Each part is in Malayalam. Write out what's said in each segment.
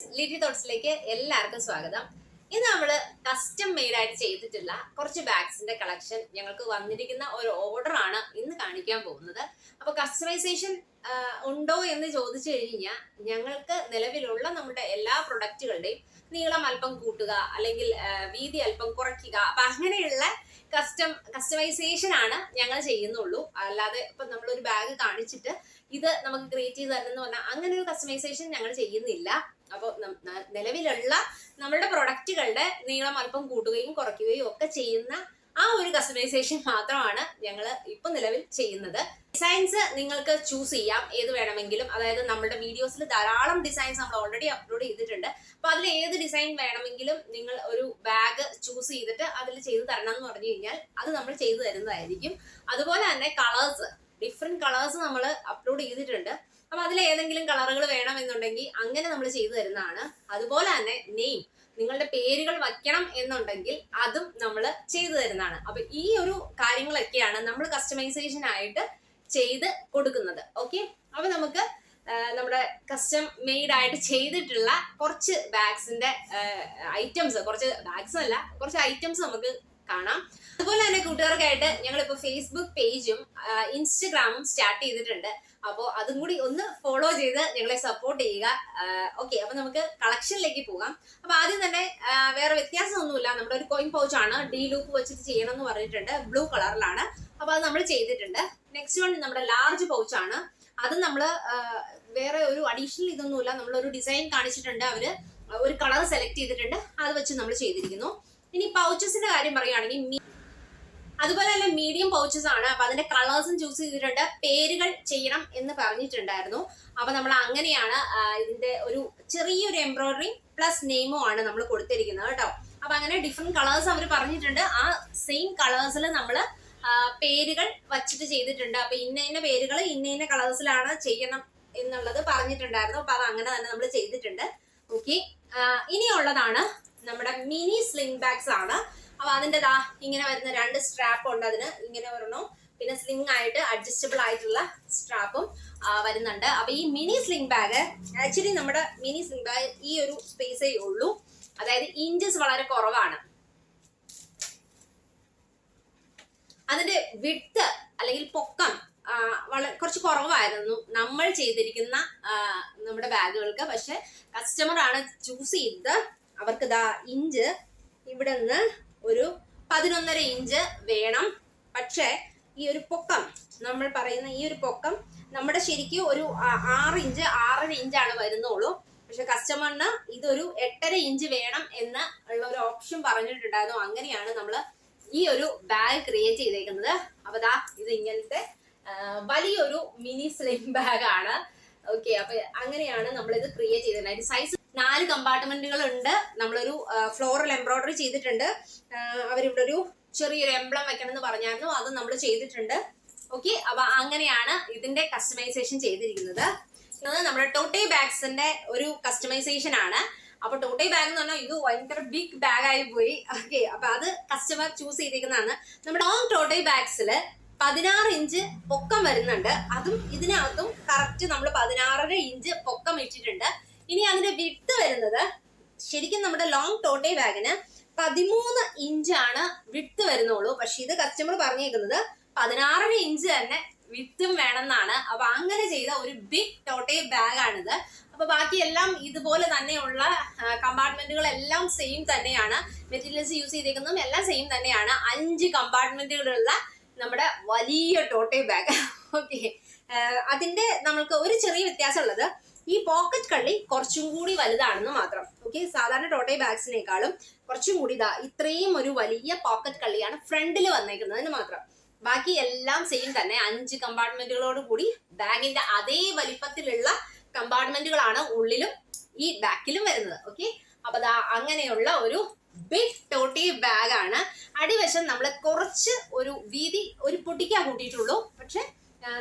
ലിറ്റി തോട്ട്സിലേക്ക് എല്ലാവർക്കും സ്വാഗതം. ഇന്ന് നമ്മൾ കസ്റ്റം മെയ്ഡ് ആയിട്ട് ചെയ്തിട്ടുള്ള കുറച്ച് ബാഗ്സിന്റെ കളക്ഷൻ ഞങ്ങൾക്ക് വന്നിരിക്കുന്ന ഒരു ഓർഡർ ആണ് ഇന്ന് കാണിക്കാൻ പോകുന്നത്. അപ്പൊ കസ്റ്റമൈസേഷൻ ഉണ്ടോ എന്ന് ചോദിച്ചു കഴിഞ്ഞാൽ ഞങ്ങൾക്ക് നിലവിലുള്ള നമ്മുടെ എല്ലാ പ്രൊഡക്റ്റുകളുടെയും നീളം അല്പം കൂട്ടുക അല്ലെങ്കിൽ വീതി അല്പം കുറയ്ക്കുക. അപ്പൊ അങ്ങനെയുള്ള കസ്റ്റം കസ്റ്റമൈസേഷൻ ആണ് ഞങ്ങൾ ചെയ്യുന്നുള്ളൂ. അല്ലാതെ ഇപ്പൊ നമ്മളൊരു ബാഗ് കാണിച്ചിട്ട് ഇത് നമുക്ക് ക്രിയേറ്റ് ചെയ്ത് തരുന്നു പറഞ്ഞാൽ അങ്ങനെ ഒരു കസ്റ്റമൈസേഷൻ ഞങ്ങൾ ചെയ്യുന്നില്ല. അപ്പോൾ നിലവിലുള്ള നമ്മളുടെ പ്രൊഡക്റ്റുകളുടെ നീളം അല്പം കൂട്ടുകയും കുറയ്ക്കുകയും ഒക്കെ ചെയ്യുന്ന ആ ഒരു കസ്റ്റമൈസേഷൻ മാത്രമാണ് ഞങ്ങൾ ഇപ്പൊ നിലവിൽ ചെയ്യുന്നത്. ഡിസൈൻസ് നിങ്ങൾക്ക് ചൂസ് ചെയ്യാം. ഏത് വേണമെങ്കിലും. അതായത് നമ്മുടെ വീഡിയോസിൽ ധാരാളം ഡിസൈൻസ് നമ്മൾ ഓൾറെഡി അപ്ലോഡ് ചെയ്തിട്ടുണ്ട്. അപ്പൊ അതിൽ ഏത് ഡിസൈൻ വേണമെങ്കിലും നിങ്ങൾ ഒരു ബാഗ് ചൂസ് ചെയ്തിട്ട് അതിൽ ചെയ്തു തരണം എന്ന് പറഞ്ഞു കഴിഞ്ഞാൽ അത് നമ്മൾ ചെയ്തു തരുന്നതായിരിക്കും. അതുപോലെ തന്നെ കളേഴ്സ് ഡിഫറെന്റ് കളേഴ്സ് നമ്മൾ അപ്ലോഡ് ചെയ്തിട്ടുണ്ട്. അപ്പൊ അതിൽ ഏതെങ്കിലും കളറുകൾ വേണമെന്നുണ്ടെങ്കിൽ അങ്ങനെ നമ്മൾ ചെയ്തു തരുന്നതാണ്. അതുപോലെ തന്നെ നെയിം നിങ്ങളുടെ പേരുകൾ വയ്ക്കണം എന്നുണ്ടെങ്കിൽ അതും നമ്മൾ ചെയ്തു തരുന്നതാണ്. അപ്പൊ ഈ ഒരു കാര്യങ്ങളൊക്കെയാണ് നമ്മൾ കസ്റ്റമൈസേഷൻ ആയിട്ട് ചെയ്ത് കൊടുക്കുന്നത്. ഓക്കെ അപ്പൊ നമുക്ക് നമ്മുടെ കസ്റ്റം മെയ്ഡ് ആയിട്ട് ചെയ്തിട്ടുള്ള കുറച്ച് ബാഗ്സിന്റെ ഐറ്റംസ് കുറച്ച് ബാഗ്സ് അല്ല കുറച്ച് ഐറ്റംസ് നമുക്ക് കാണാം. അതുപോലെ തന്നെ കൂട്ടുകാർക്കായിട്ട് ഞങ്ങളിപ്പോ ഫേസ്ബുക്ക് പേജും ഇൻസ്റ്റഗ്രാമും സ്റ്റാർട്ട് ചെയ്തിട്ടുണ്ട്. അപ്പോൾ അതും കൂടി ഒന്ന് ഫോളോ ചെയ്ത് ഞങ്ങളെ സപ്പോർട്ട് ചെയ്യുക. ഓക്കെ അപ്പൊ നമുക്ക് കളക്ഷനിലേക്ക് പോകാം. അപ്പൊ ആദ്യം തന്നെ വേറെ വ്യത്യാസമൊന്നുമില്ല. നമ്മുടെ ഒരു കോയിൻ പൗച്ചാണ് ഡി ലൂപ്പ് വെച്ചിട്ട് ചെയ്യണം എന്ന് പറഞ്ഞിട്ടുണ്ട് ബ്ലൂ കളറിലാണ് അപ്പൊ അത് നമ്മൾ ചെയ്തിട്ടുണ്ട്. നെക്സ്റ്റ് വൺ നമ്മുടെ ലാർജ് പൗച്ചാണ് അത് നമ്മൾ വേറെ ഒരു അഡീഷണൽ ഇതൊന്നുമില്ല. നമ്മളൊരു ഡിസൈൻ കാണിച്ചിട്ടുണ്ട്. അവർ ഒരു കളർ സെലക്ട് ചെയ്തിട്ടുണ്ട്. അത് വെച്ച് നമ്മൾ ചെയ്തിരിക്കുന്നു. ഇനി പൗച്ചസിന്റെ കാര്യം പറയുകയാണെങ്കിൽ അതുപോലെ തന്നെ മീഡിയം പൗച്ചസ് ആണ്. അപ്പൊ അതിന്റെ കളേഴ്സും ചൂസ് ചെയ്തിട്ടുണ്ട്. പേരുകൾ ചെയ്യണം എന്ന് പറഞ്ഞിട്ടുണ്ടായിരുന്നു. അപ്പൊ നമ്മൾ അങ്ങനെയാണ് ഇതിന്റെ ഒരു ചെറിയൊരു എംബ്രോയിഡറി പ്ലസ് നെയിമും ആണ് നമ്മൾ കൊടുത്തിരിക്കുന്നത് കേട്ടോ. അപ്പൊ അങ്ങനെ ഡിഫറെന്റ് കളേഴ്സ് അവർ പറഞ്ഞിട്ടുണ്ട്. ആ സെയിം കളേഴ്സിൽ നമ്മൾ പേരുകൾ വച്ചിട്ട് ചെയ്തിട്ടുണ്ട്. അപ്പൊ ഇന്ന ഇന്ന പേരുകൾ ഇന്ന ഇന്ന കളേഴ്സിലാണ് ചെയ്യണം എന്നുള്ളത് പറഞ്ഞിട്ടുണ്ടായിരുന്നു. അപ്പൊ അത് അങ്ങനെ തന്നെ നമ്മൾ ചെയ്തിട്ടുണ്ട്. ഓക്കെ ഇനിയുള്ളതാണ് നമ്മുടെ മിനി സ്ലിംഗ് ബാഗ്സ് ആണ്. അപ്പൊ അതിന്റെ ദാ ഇങ്ങനെ വരുന്ന രണ്ട് സ്ട്രാപ്പ് ഉണ്ട് അതിന്. ഇങ്ങനെ വരണോ പിന്നെ സ്ലിംഗ് ആയിട്ട് അഡ്ജസ്റ്റബിൾ ആയിട്ടുള്ള സ്ട്രാപ്പും വരുന്നുണ്ട്. അപ്പൊ ഈ മിനി സ്ലിംഗ് ബാഗ് ആക്ച്വലി നമ്മുടെ മിനി സ്ലിംഗ് ബാഗ് ഈ ഒരു സ്പേസേ ഉള്ളൂ. അതായത് ഇഞ്ചസ് വളരെ കുറവാണ്. അതിന്റെ വിട്ട് അല്ലെങ്കിൽ പൊക്കം വളരെ വള- കുറച്ച് കുറവായിരുന്നു നമ്മൾ ചെയ്തിരിക്കുന്ന നമ്മുടെ ബാഗുകൾക്ക് പക്ഷെ കസ്റ്റമർ ആണ് ചൂസ് ചെയ്തത്. അവർക്ക് ദാ ഇഞ്ച് ഇവിടെ നിന്ന് ഒരു പതിനൊന്നര ഇഞ്ച് വേണം. പക്ഷേ ഈ ഒരു പൊക്കം നമ്മൾ പറയുന്ന ഈ ഒരു പൊക്കം നമ്മുടെ ശരിക്കും ഒരു ആറ് ഇഞ്ച് ആറര ഇഞ്ചാണ് വരുന്നുള്ളൂ. പക്ഷെ കസ്റ്റമറിന് ഇതൊരു എട്ടര ഇഞ്ച് വേണം എന്ന് ഉള്ള ഒരു ഓപ്ഷൻ പറഞ്ഞിട്ടുണ്ടായിരുന്നു. അങ്ങനെയാണ് നമ്മൾ ഈ ഒരു ബാഗ് ക്രിയേറ്റ് ചെയ്തേക്കുന്നത്. അപ്പൊ ദാ ഇത് ഇങ്ങനത്തെ വലിയൊരു മിനി സ്ലിം ബാഗ് ആണ്. ഓക്കെ അപ്പൊ അങ്ങനെയാണ് നമ്മൾ ഇത് ക്രിയേറ്റ് ചെയ്തിട്ടുണ്ടായിരുന്നത് സൈസ് നാല് കമ്പാർട്ട്മെന്റുകൾ ഉണ്ട്. നമ്മളൊരു ഫ്ലോറൽ എംബ്രോയിഡറി ചെയ്തിട്ടുണ്ട്. അവരിവിടെ ഒരു ചെറിയൊരു എംബ്ലം വെക്കണമെന്ന് പറഞ്ഞായിരുന്നു. അത് നമ്മൾ ചെയ്തിട്ടുണ്ട്. ഓക്കെ അപ്പൊ അങ്ങനെയാണ് ഇതിന്റെ കസ്റ്റമൈസേഷൻ ചെയ്തിരിക്കുന്നത്. ഇത് നമ്മുടെ ടോട്ടൈ ബാഗ്സിന്റെ ഒരു കസ്റ്റമൈസേഷൻ ആണ്. അപ്പൊ ടോട്ടൈ ബാഗ് എന്ന് പറഞ്ഞാൽ ഇത് ഭയങ്കര ബിഗ് ബാഗ് ആയി പോയി. ഓക്കെ അപ്പൊ അത് കസ്റ്റമർ ചൂസ് ചെയ്തിരിക്കുന്നതാണ് നമ്മുടെ ഓൺ ടോട്ടൈ ബാഗ്സിൽ പതിനാറ് ഇഞ്ച് പൊക്കം വരുന്നുണ്ട്. അതും ഇതിനകത്തും കറക്റ്റ് നമ്മൾ പതിനാറര ഇഞ്ച് പൊക്കം ഇട്ടിട്ടുണ്ട്. ഇനി അതിന്റെ വിട്ട് വരുന്നത് ശരിക്കും നമ്മുടെ ലോങ് ടോട്ടേ ബാഗിന് പതിമൂന്ന് ഇഞ്ചാണ് വിട്ട് വരുന്നുള്ളൂ. പക്ഷെ ഇത് കസ്റ്റമർ പറഞ്ഞേക്കുന്നത് പതിനാറര ഇഞ്ച് തന്നെ വിത്തും വേണമെന്നാണ്. അപ്പൊ അങ്ങനെ ചെയ്ത ഒരു ബിഗ് ടോട്ടേ ബാഗ് ആണിത് അപ്പൊ ബാക്കിയെല്ലാം ഇതുപോലെ തന്നെയുള്ള കമ്പാർട്ട്മെന്റുകളെല്ലാം സെയിം തന്നെയാണ്. മെറ്റീരിയൽസ് യൂസ് ചെയ്തേക്കുന്നതും എല്ലാം സെയിം തന്നെയാണ്. അഞ്ച് കമ്പാർട്ട്മെന്റുകളുള്ള നമ്മുടെ വലിയ ടോട്ടേ ബാഗ് ഓക്കെ അതിന്റെ നമ്മൾക്ക് ഒരു ചെറിയ വ്യത്യാസം ഉള്ളത് ഈ പോക്കറ്റ് കള്ളി കുറച്ചും കൂടി വലുതാണെന്ന് മാത്രം. ഓക്കെ സാധാരണ ടോട്ടൈ ബാഗ്സിനേക്കാളും കുറച്ചും കൂടി ഇതാ ഇത്രയും ഒരു വലിയ പോക്കറ്റ് കള്ളിയാണ് ഫ്രണ്ടിൽ വന്നേക്കുന്നതിന് മാത്രം. ബാക്കി എല്ലാം സെയിം തന്നെ. അഞ്ച് കമ്പാർട്ട്മെന്റുകളോട് കൂടി ബാഗിന്റെ അതേ വലിപ്പത്തിലുള്ള കമ്പാർട്ട്മെന്റുകളാണ് ഉള്ളിലും ഈ ബാക്കിലും വരുന്നത്. ഓക്കെ അപ്പൊ അങ്ങനെയുള്ള ഒരു ബിഗ് ടോട്ടി ബാഗാണ് അടിവശം നമ്മൾ കുറച്ച് ഒരു വീതി ഒരു പൊട്ടിക്കാൻ കൂട്ടിയിട്ടുള്ളൂ. പക്ഷെ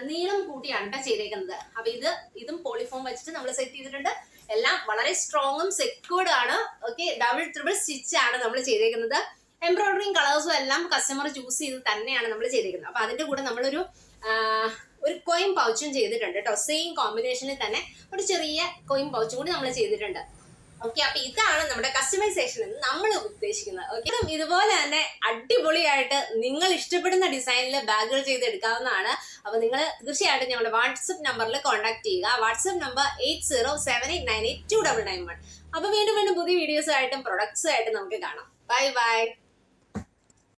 നീളം കൂട്ടിയാണ് കേട്ടോ ചെയ്തേക്കുന്നത്. അപ്പൊ ഇത് ഇതും പോളിഫോം വെച്ചിട്ട് നമ്മൾ സെറ്റ് ചെയ്തിട്ടുണ്ട്. എല്ലാം വളരെ സ്ട്രോങ്ങും സെക്യൂർഡ് ആണ്. ഓക്കെ ഡബിൾ ട്രിപ്പിൾ സ്റ്റിച്ച് ആണ് നമ്മൾ ചെയ്തേക്കുന്നത്. എംബ്രോയിഡറിങ് കളേഴ്സും എല്ലാം കസ്റ്റമർ ചൂസ് ചെയ്ത് തന്നെയാണ് നമ്മൾ ചെയ്തേക്കുന്നത്. അപ്പൊ അതിന്റെ കൂടെ നമ്മളൊരു ഒരു കോയിൻ പൗച്ചും ചെയ്തിട്ടുണ്ട് കേട്ടോ സെയിം കോമ്പിനേഷനിൽ തന്നെ ഒരു ചെറിയ കോയിൻ പൗച്ചും കൂടി നമ്മൾ ചെയ്തിട്ടുണ്ട്. ഓക്കെ അപ്പൊ ഇതാണ് നമ്മുടെ കസ്റ്റമൈസേഷൻ എന്ന് നമ്മൾ ഉദ്ദേശിക്കുന്നത്. ഓക്കെ ഇതുപോലെ തന്നെ അടിപൊളിയായിട്ട് നിങ്ങൾ ഇഷ്ടപ്പെടുന്ന ഡിസൈനിൽ ബാഗുകൾ ചെയ്ത് എടുക്കാവുന്നതാണ് അപ്പൊ നിങ്ങൾ തീർച്ചയായിട്ടും ഞങ്ങളുടെ വാട്സപ്പ് നമ്പറിൽ കോൺടാക്ട് ചെയ്യുക. WhatsApp number eight zero seven eight nine eight two double nine one അപ്പൊ വീണ്ടും വീണ്ടും പുതിയ വീഡിയോസ് ആയിട്ടും പ്രൊഡക്ട്സ് ആയിട്ടും നമുക്ക് കാണാം. Bye bye